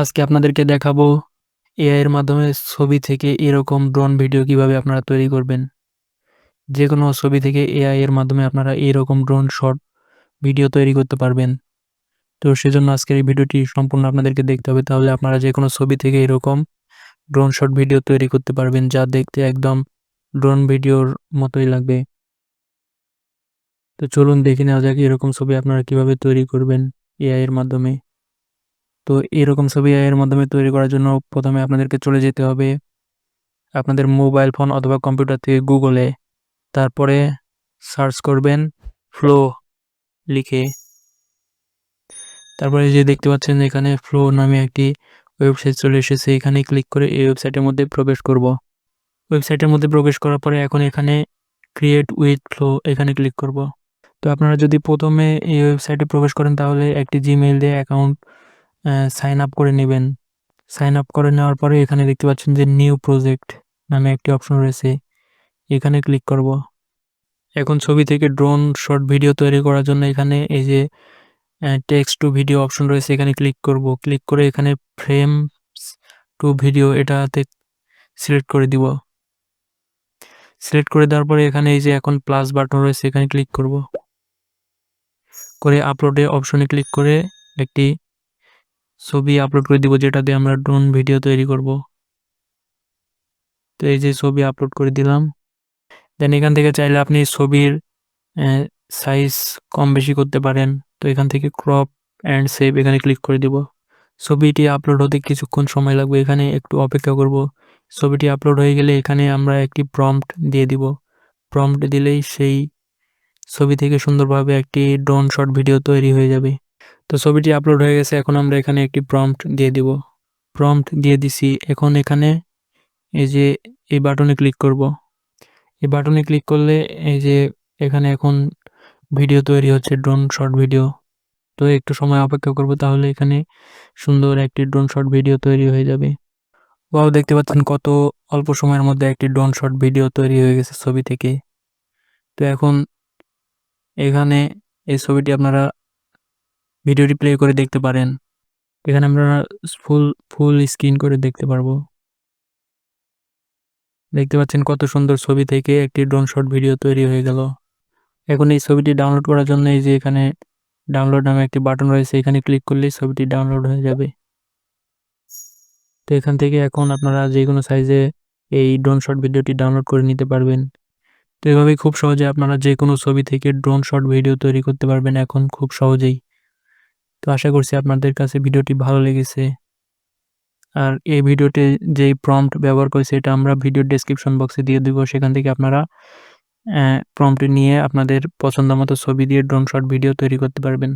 আজকে আপনাদেরকে দেখাবো এআই এর মাধ্যমে ছবি থেকে এরকম ড্রোন ভিডিও কীভাবে আপনারা তৈরি করবেন। যে কোনো ছবি থেকে এআই এর মাধ্যমে আপনারা এরকম ড্রোন শট ভিডিও তৈরি করতে পারবেন। তো সেজন্য আজকের এই ভিডিওটি সম্পূর্ণ আপনাদেরকে দেখতে হবে। তাহলে আপনারা যে কোনো ছবি থেকে এরকম ড্রোন শট ভিডিও তৈরি করতে পারবেন, যা দেখতে একদম ড্রোন ভিডিওর মতোই লাগবে। তো চলুন দেখে নেওয়া যাক এরকম ছবি আপনারা কীভাবে তৈরি করবেন এআই এর মাধ্যমে। তো এরকম ছবি এর মাধ্যমে তৈরি করার জন্য প্রথমে আপনাদেরকে চলে যেতে হবে আপনাদের মোবাইল ফোন অথবা কম্পিউটার থেকে গুগলে তারপরে সার্চ করবেন ফ্লো লিখে। তারপরে যে দেখতে পাচ্ছেন এখানে ফ্লো নামে একটি ওয়েবসাইট চলে এসেছে। এখানে ক্লিক করে এই ওয়েবসাইটের মধ্যে প্রবেশ করব। ওয়েবসাইটের মধ্যে প্রবেশ করার পরে এখন এখানে ক্রিয়েট উইথ ফ্লো এখানে ক্লিক করব। তো আপনারা যদি প্রথমে এই ওয়েবসাইটে প্রবেশ করেন তাহলে একটি জিমেইল দিয়ে অ্যাকাউন্ট সাইন আপ করে নেবেন। সাইন আপ করে নেওয়ার পরে এখানে দেখতে পাচ্ছেন যে নিউ প্রজেক্ট নামে একটি অপশন রয়েছে। এখানে ক্লিক করব। এখন ছবি থেকে ড্রোন শর্ট ভিডিও তৈরি করার জন্য এখানে এই যে টেক্সট টু ভিডিও অপশন রয়েছে, এখানে ক্লিক করব। ক্লিক করে এখানে ফ্রেম টু ভিডিও এটাতে সিলেক্ট করে দিব। সিলেক্ট করে দেওয়ার পরে এখানে এই যে এখন প্লাস বাটন রয়েছে, এখানে ক্লিক করব। করে আপলোডে অপশনে ক্লিক করে একটি ছবি আপলোড করে দিব, যেটা দিয়ে আমরা ড্রোন ভিডিও তৈরি করব। তো এই যে ছবি আপলোড করে দিলাম। দেন এখান থেকে চাইলে আপনি ছবির সাইজ কম বেশি করতে পারেন। তো এখান থেকে ক্রপ অ্যান্ড সেভ এখানে ক্লিক করে দিব। ছবিটি আপলোড হতে কিছুক্ষণ সময় লাগবে, এখানে একটু অপেক্ষা করব। ছবিটি আপলোড হয়ে গেলে এখানে আমরা একটি প্রম্পট দিয়ে দিব। প্রম্পট দিলেই সেই ছবি থেকে সুন্দরভাবে একটি ড্রোন শট ভিডিও তৈরি হয়ে যাবে। তো ছবিটি আপলোড হয়ে গেছে, এখন আমরা এখানে একটি প্রম্পট দিয়ে দিব। প্রম্পট দিয়ে দিছি, এখন এখানে এই যে এই বাটনে ক্লিক করব। এই বাটনে ক্লিক করলে এই যে এখানে এখন ভিডিও তৈরি হচ্ছে ড্রোন শর্ট ভিডিও তো একটু সময় অপেক্ষা করব, তাহলে এখানে সুন্দর একটি ড্রোন শর্ট ভিডিও তৈরি হয়ে যাবে। ওয়াও, দেখতে পাচ্ছেন কত অল্প সময়ের মধ্যে একটি ড্রোন শর্ট ভিডিও তৈরি হয়ে গেছে ছবি থেকে। তো এখন এখানে এই ছবিটি আপনারা ভিডিওটি প্লে করে দেখতে পারেন। এখানে আমরা ফুল ফুল স্ক্রিন করে দেখতে পারব। দেখতে পাচ্ছেন কত সুন্দর ছবি থেকে একটি ড্রোন শট ভিডিও তৈরি হয়ে গেল। এখন এই ছবিটি ডাউনলোড করার জন্য এই যে এখানে ডাউনলোড নামে একটি বাটন রয়েছে, এখানে ক্লিক করলেই ছবিটি ডাউনলোড হয়ে যাবে। তো এখান থেকে এখন আপনারা যে কোনো সাইজে এই ড্রোন শট ভিডিওটি ডাউনলোড করে নিতে পারবেন। তো এভাবেই খুব সহজে আপনারা যে কোনো ছবি থেকে ড্রোন শট ভিডিও তৈরি করতে পারবেন এখন খুব সহজেই। তো আশা করছি আপনাদের কাছে ভিডিওটি ভালো লেগেছে। আর এই ভিডিওতে যেই প্রম্পট ব্যবহার করেছে এটা আমরা ভিডিও ডেসক্রিপশন বক্সে দিয়ে দিব। সেখান থেকে আপনারা প্রম্পট নিয়ে আপনাদের পছন্দ মতো ছবি দিয়ে ড্রোন শট ভিডিও তৈরি করতে পারবেন।